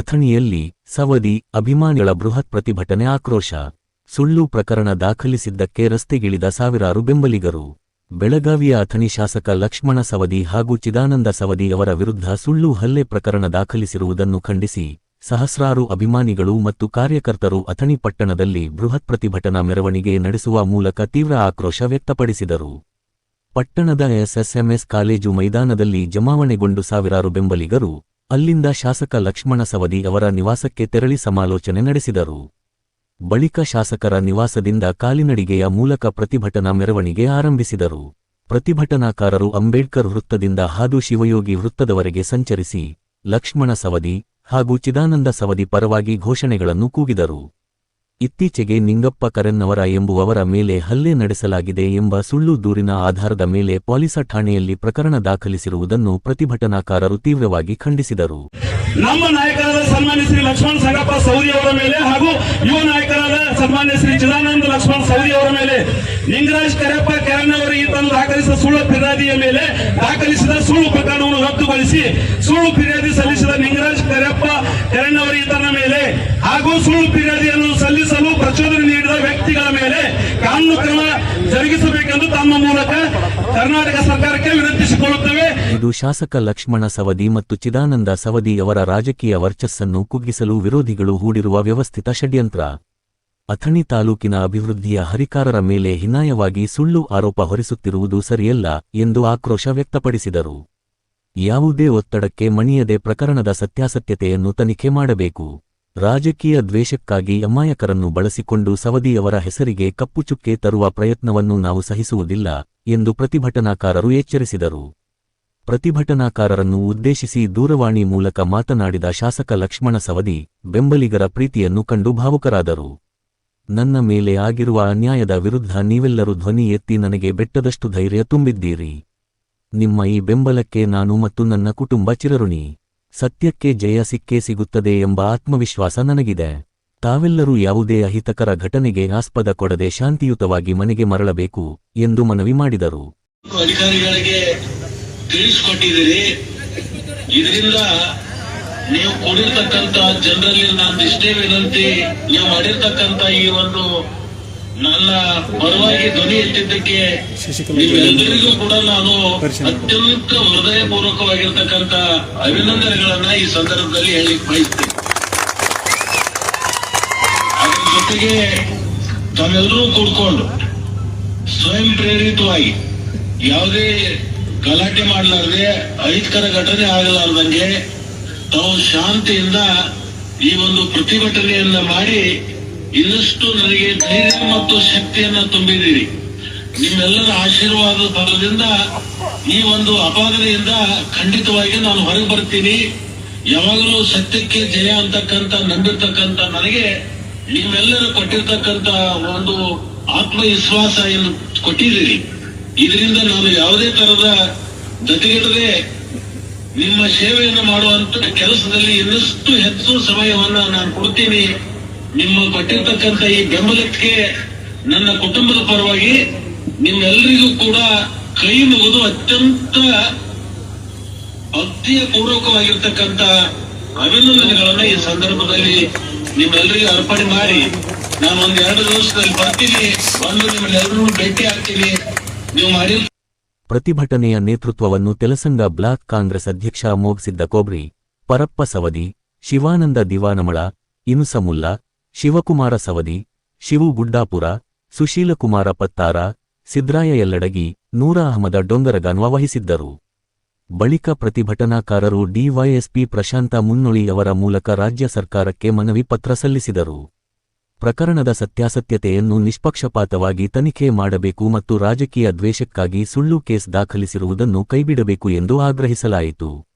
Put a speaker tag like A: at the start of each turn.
A: ಅಥಣಿಯಲ್ಲಿ ಸವದಿ ಅಭಿಮಾನಿಗಳ ಬೃಹತ್ ಪ್ರತಿಭಟನೆ ಆಕ್ರೋಶ. ಸುಳ್ಳು ಪ್ರಕರಣ ದಾಖಲಿಸಿದ್ದಕ್ಕೆ ರಸ್ತೆಗಿಳಿದ ಸಾವಿರಾರು ಬೆಂಬಲಿಗರು. ಬೆಳಗಾವಿಯ ಅಥಣಿ ಶಾಸಕ ಲಕ್ಷ್ಮಣ ಸವದಿ ಹಾಗೂ ಚಿದಾನಂದ ಸವದಿ ಅವರ ವಿರುದ್ಧ ಸುಳ್ಳು ಹಲ್ಲೆ ಪ್ರಕರಣ ದಾಖಲಿಸಿರುವುದನ್ನು ಖಂಡಿಸಿ, ಸಹಸ್ರಾರು ಅಭಿಮಾನಿಗಳು ಮತ್ತು ಕಾರ್ಯಕರ್ತರು ಅಥಣಿ ಪಟ್ಟಣದಲ್ಲಿ ಬೃಹತ್ ಪ್ರತಿಭಟನಾ ಮೆರವಣಿಗೆ ನಡೆಸುವ ಮೂಲಕ ತೀವ್ರ ಆಕ್ರೋಶ ವ್ಯಕ್ತಪಡಿಸಿದರು. ಪಟ್ಟಣದ ಎಸ್ಎಸ್ಎಂಎಸ್ ಕಾಲೇಜು ಮೈದಾನದಲ್ಲಿ ಜಮಾವಣೆಗೊಂಡು ಸಾವಿರಾರು ಬೆಂಬಲಿಗರು ಅಲ್ಲಿಂದ ಶಾಸಕ ಲಕ್ಷ್ಮಣ ಸವದಿ ಅವರ ನಿವಾಸಕ್ಕೆ ತೆರಳಿ ಸಮಾಲೋಚನೆ ನಡೆಸಿದರು. ಬಳಿಕ ಶಾಸಕರ ನಿವಾಸದಿಂದ ಕಾಲಿನಡಿಗೆಯ ಮೂಲಕ ಪ್ರತಿಭಟನಾ ಮೆರವಣಿಗೆ ಆರಂಭಿಸಿದರು. ಪ್ರತಿಭಟನಾಕಾರರು ಅಂಬೇಡ್ಕರ್ ವೃತ್ತದಿಂದ ಹಾದು ಶಿವಯೋಗಿ ವೃತ್ತದವರೆಗೆ ಸಂಚರಿಸಿ ಲಕ್ಷ್ಮಣ ಸವದಿ ಹಾಗೂ ಚಿದಾನಂದ ಸವದಿ ಪರವಾಗಿ ಘೋಷಣೆಗಳನ್ನು ಕೂಗಿದರು. ಇತ್ತೀಚೆಗೆ ನಿಂಗಪ್ಪ ಕರೆನ್ನವರ ಎಂಬುವವರ ಮೇಲೆ ಹಲ್ಲೆ ನಡೆಸಲಾಗಿದೆ ಎಂಬ ಸುಳ್ಳು ದೂರಿನ ಆಧಾರದ ಮೇಲೆ ಪೊಲೀಸ ಠಾಣೆಯಲ್ಲಿ ಪ್ರಕರಣ ದಾಖಲಿಸಿರುವುದನ್ನು ಪ್ರತಿಭಟನಾಕಾರರು ತೀವ್ರವಾಗಿ ಖಂಡಿಸಿದರು.
B: ನಮ್ಮ ನಾಯಕರಾದ ಸನ್ಮಾನ್ಯ ಶ್ರೀ ಲಕ್ಷ್ಮಣ ಸಂಗಪ್ಪ ಸೌರಿ ಅವರ ಮೇಲೆ ಹಾಗೂ ಯುವ ನಾಯಕರಾದ ಸನ್ಮಾನ್ಯ ಶ್ರೀ ಚಿದಾನಂದ ಲಕ್ಷ್ಮಣ ಸೌರಿ ಅವರ ಮೇಲೆ ನಿಂಗರಾಜ್ ಕರೆಪ್ಪ ಈ ತಂದು ದಾಖಲಿಸಿದ ಸುಳ್ಳು ಫಿರ್ಯಾದಿಯ ಮೇಲೆ ದಾಖಲಿಸಿದ ಸುಳ್ಳು ಪ್ರಕರಣವನ್ನು ರದ್ದುಗೊಳಿಸಿ ಸುಳ್ಳು ಫಿರ್ಯಾದಿ ಸಲ್ಲಿಸಿದ ನಿಂಗರಾಜ್ ಕರೆಪ್ಪ ಕೆರಣ್ಣವರ ಈತನ ಮೇಲೆ ಹಾಗೂ ಸುಳ್ಳು ನೀಡಿದ ವ್ಯಕ್ತಿಗಳ ಮೇಲೆ ಕಾನೂನು ಕ್ರಮ ಜರುಗಿಸಬೇಕೆಂದು ತಮ್ಮ ಮೂಲಕ ಕರ್ನಾಟಕ ಸರ್ಕಾರಕ್ಕೆ ವಿನಂತಿಸಿಕೊಳ್ಳುತ್ತೇವೆ.
A: ಇದು ಶಾಸಕ ಲಕ್ಷ್ಮಣ ಸವದಿ ಮತ್ತು ಚಿದಾನಂದ ಸವದಿ ಅವರ ರಾಜಕೀಯ ವರ್ಚಸ್ಸನ್ನು ಕುಗ್ಗಿಸಲು ವಿರೋಧಿಗಳು ಹೂಡಿರುವ ವ್ಯವಸ್ಥಿತ ಷಡ್ಯಂತ್ರ. ಅಥಣಿ ತಾಲೂಕಿನ ಅಭಿವೃದ್ಧಿಯ ಹರಿಕಾರರ ಮೇಲೆ ಹಿನಾಯವಾಗಿ ಸುಳ್ಳು ಆರೋಪ ಹೊರಿಸುತ್ತಿರುವುದು ಸರಿಯಲ್ಲ ಎಂದು ಆಕ್ರೋಶ ವ್ಯಕ್ತಪಡಿಸಿದರು. ಯಾವುದೇ ಒತ್ತಡಕ್ಕೆ ಮಣಿಯದೆ ಪ್ರಕರಣದ ಸತ್ಯಾಸತ್ಯತೆಯನ್ನು ತನಿಖೆ ಮಾಡಬೇಕು. ರಾಜಕೀಯ ದ್ವೇಷಕ್ಕಾಗಿ ಅಮಾಯಕರನ್ನು ಬಳಸಿಕೊಂಡು ಸವದಿಯವರ ಹೆಸರಿಗೆ ಕಪ್ಪುಚುಕ್ಕೆ ತರುವ ಪ್ರಯತ್ನವನ್ನು ನಾವು ಸಹಿಸುವುದಿಲ್ಲ ಎಂದು ಪ್ರತಿಭಟನಾಕಾರರು ಎಚ್ಚರಿಸಿದರು. ಪ್ರತಿಭಟನಾಕಾರರನ್ನು ಉದ್ದೇಶಿಸಿ ದೂರವಾಣಿ ಮೂಲಕ ಮಾತನಾಡಿದ ಶಾಸಕ ಲಕ್ಷ್ಮಣ ಸವದಿ, ಬೆಂಬಲಿಗರ ಪ್ರೀತಿಯನ್ನು ಕಂಡು ಭಾವುಕರಾದರು. ನನ್ನ ಮೇಲೆ ಆಗಿರುವ ಅನ್ಯಾಯದ ವಿರುದ್ಧ ನೀವೆಲ್ಲರೂ ಧ್ವನಿ ಎತ್ತಿ ನನಗೆ ಬೆಟ್ಟದಷ್ಟು ಧೈರ್ಯ ತುಂಬಿದ್ದೀರಿ. ನಿಮ್ಮ ಈ ಬೆಂಬಲಕ್ಕೆ ನಾನು ಮತ್ತು ನನ್ನ ಕುಟುಂಬ ಚಿರಋಣಿ. ಸತ್ಯಕ್ಕೆ ಜಯ ಸಿಕ್ಕೇ ಸಿಗುತ್ತದೆ ಎಂಬ ಆತ್ಮವಿಶ್ವಾಸ ನನಗಿದೆ. ತಾವೆಲ್ಲರೂ ಯಾವುದೇ ಅಹಿತಕರ ಘಟನೆಗೆ ಆಸ್ಪದ ಕೊಡದೆ ಶಾಂತಿಯುತವಾಗಿ ಮನೆಗೆ ಮರಳಬೇಕು ಎಂದು ಮನವಿ ಮಾಡಿದರು.
C: ಅಧಿಕಾರಿಗಳಿಗೆ ತಿಳಿಸಿಕೊಟ್ಟಿದ್ದೀರಿ. ಇದರಿಂದ ನೀವು ಕೊಡಿರ್ತಕ್ಕಂತ ಜನರಲ್ಲಿ ನಾನು ಇಷ್ಟೇ ವಿನಂತಿ ನೀವು ಮಾಡಿರ್ತಕ್ಕಂತ ಈ ಒಂದು ನನ್ನ ಪರವಾಗಿ ಧ್ವನಿ ಎತ್ತಿದ್ದಕ್ಕೆ ನಿಮ್ಮೆಲ್ಲರಿಗೂ ಕೂಡ ನಾನು ಅತ್ಯಂತ ಹೃದಯಪೂರ್ವಕವಾಗಿರ್ತಕ್ಕಂತ ಅಭಿನಂದನೆಗಳನ್ನ ಈ ಸಂದರ್ಭದಲ್ಲಿ ಹೇಳಿ ಬಯಸ್ತೇನೆ. ಅದರ ಜೊತೆಗೆ ತಾವೆಲ್ಲರೂ ಕೂಡ್ಕೊಂಡು ಸ್ವಯಂ ಪ್ರೇರಿತವಾಗಿ ಯಾವುದೇ ಗಲಾಟೆ ಮಾಡಲಾರದೆ ಅಹಿತಕರ ಘಟನೆ ಆಗಲಾರ್ದಂಗೆ ತಾವು ಶಾಂತಿಯಿಂದ ಈ ಒಂದು ಪ್ರತಿಭಟನೆಯನ್ನ ಮಾಡಿ ಇನ್ನಷ್ಟು ನನಗೆ ಧೈರ್ಯ ಮತ್ತು ಶಕ್ತಿಯನ್ನ ತುಂಬಿದ್ದೀರಿ. ನಿಮ್ಮೆಲ್ಲರ ಆಶೀರ್ವಾದ ಬಲದಿಂದ ಈ ಒಂದು ಅಪಾದನೆಯಿಂದ ಖಂಡಿತವಾಗಿ ನಾನು ಹೊರಗೆ ಬರ್ತೀನಿ. ಯಾವಾಗಲೂ ಸತ್ಯಕ್ಕೆ ಜಯ ಅಂತಕ್ಕಂತ ನಂಬಿರ್ತಕ್ಕಂತ ನನಗೆ ನೀವೆಲ್ಲರೂ ಕೊಟ್ಟಿರ್ತಕ್ಕಂತ ಒಂದು ಆತ್ಮವಿಶ್ವಾಸ ಏನು ಕೊಟ್ಟಿದ್ದೀರಿ. ಇದರಿಂದ ನಾನು ಯಾವುದೇ ತರದ ಗತಿಗೆಡದೆ ನಿಮ್ಮ ಸೇವೆಯನ್ನು ಮಾಡುವಂತ ಕೆಲಸದಲ್ಲಿ ಇನ್ನಷ್ಟು ಹೆಚ್ಚು ಸಮಯವನ್ನ ನಾನು ಕೊಡ್ತೀನಿ. ನಿಮ್ಮ ಕೊಟ್ಟಿರ್ತಕ್ಕಂಥ ಈ ಬೆಂಬಲಕ್ಕೆ ನನ್ನ ಕುಟುಂಬದ ಪರವಾಗಿ ನಿಮ್ಮೆಲ್ಲರಿಗೂ ಕೂಡ ಕೈ ಮುಗಿದು ಅತ್ಯಂತ ಭಕ್ತಿಯ ಪೂರ್ವಕವಾಗಿರ್ತಕ್ಕಂಥ ಅಭಿನಂದನೆಗಳನ್ನ ಈ ಸಂದರ್ಭದಲ್ಲಿ ನಿಮ್ಮೆಲ್ಲರಿಗೂ ಅರ್ಪಣೆ ಮಾಡಿ. ನಾನು ಒಂದ್ ಎರಡು ದಿವಸದಲ್ಲಿ ಬರ್ತೀನಿ. ಬಂದು ನಿಮ್ಮೆಲ್ಲರೂ ಭೇಟಿ ಆಗ್ತೀನಿ. ನೀವು ಮಾಡಿ
A: ಪ್ರತಿಭಟನೆಯ ನೇತೃತ್ವವನ್ನು ತೆಲಸಂಗ ಬ್ಲಾಕ್ ಕಾಂಗ್ರೆಸ್ ಅಧ್ಯಕ್ಷ ಮೋಗಿಸಿದ್ದ ಕೋಬ್ರಿ ಪರಪ್ಪ ಸವದಿ ಶಿವಾನಂದ ದಿವಾನಮಳ, ಇನುಸಮುಲ್ಲ ಶಿವಕುಮಾರ ಸವದಿ, ಶಿವು ಗುಡ್ಡಾಪುರ ಸುಶೀಲಕುಮಾರ ಪತ್ತಾರ, ಸಿದ್ರಾಯ ಎಲ್ಲಡಗಿ ನೂರ ಅಹಮದ ಡೊಂಗರಗಾನ್ವ ವಹಿಸಿದ್ದರು. ಬಳಿಕ ಪ್ರತಿಭಟನಾಕಾರರು ಡಿವೈಎಸ್ಪಿ ಪ್ರಶಾಂತ ಮುನ್ನೊಳಿಯವರ ಮೂಲಕ ರಾಜ್ಯ ಸರ್ಕಾರಕ್ಕೆ ಮನವಿ ಪತ್ರ ಸಲ್ಲಿಸಿದರು. ಪ್ರಕರಣದ ಸತ್ಯಾಸತ್ಯತೆಯನ್ನು ನಿಷ್ಪಕ್ಷಪಾತವಾಗಿ ತನಿಖೆ ಮಾಡಬೇಕು ಮತ್ತು ರಾಜಕೀಯ ದ್ವೇಷಕ್ಕಾಗಿ ಸುಳ್ಳು ಕೇಸ್ ದಾಖಲಿಸಿರುವುದನ್ನು ಕೈಬಿಡಬೇಕು ಎಂದು ಆಗ್ರಹಿಸಲಾಯಿತು.